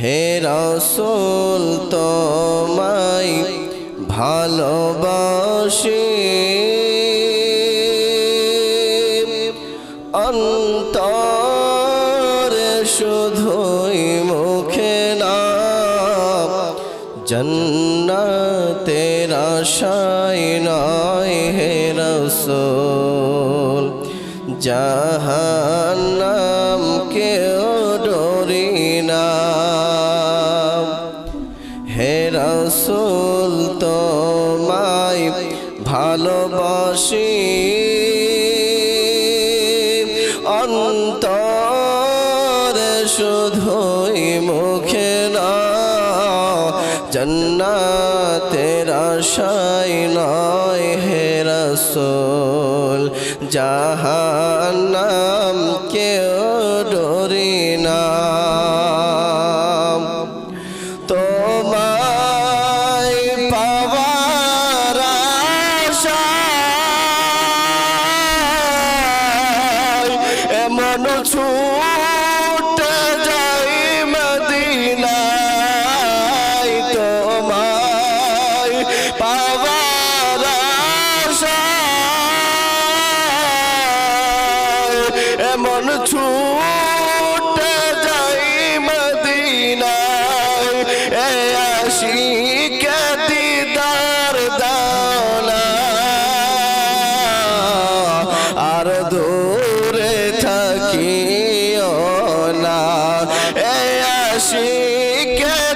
হে রসুল তোমায় ভালোবাসি। অন্তরে শুধুই মুখে না জন্নতের আশায় নয় হে রসুল। জাহান্নাম জন্নাতের আশায় নয় হে রসুল জাহান্নাম কেউ ডরি না। তোমায় পাওয়ার আশায় এমন ছুটে এমন ছুটে যাই মদিনায়। এ আশিকে দিদার দানা। আর দূরে থাকিও না। আশিকে দিদার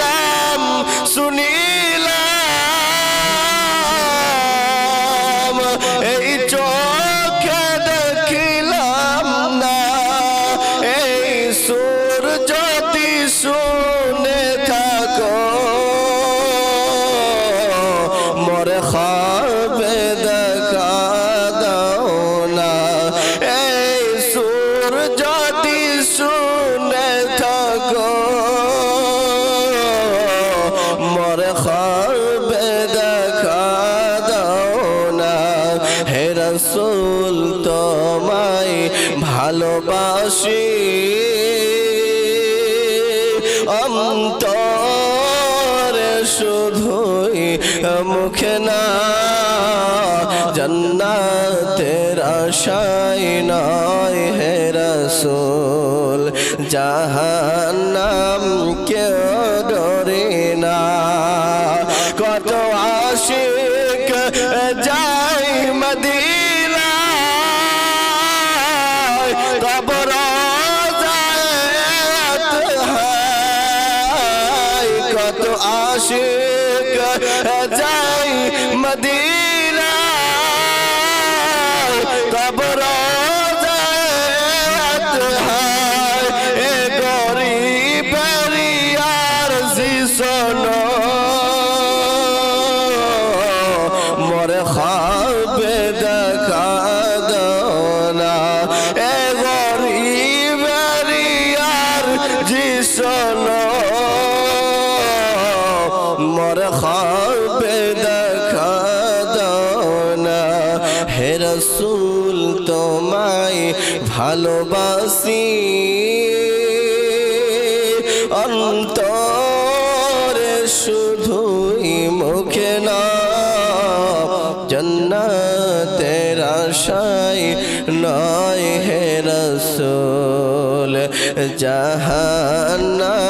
নাম শুনিলাম। এই চোখে দেখিলাম না এই সুর যদি শুনে থাকো। মরে খাবে রসুল তোমায় ভালোবাসি। অন্তরে শুধুই মুখে না জন্নাতের আশায় নয় হে রসুল। জাহান্নাম কেউ আশিক যাই মদিনা কবর মরে খাবে দেখা মরে খাবে দেখা দাও না হে রসুল, তোমায় ভালোবাসি। অন্তরে শুধুই মুখে না, জন্নাতের আশায় নয় হে রসুল। জাহান্নাম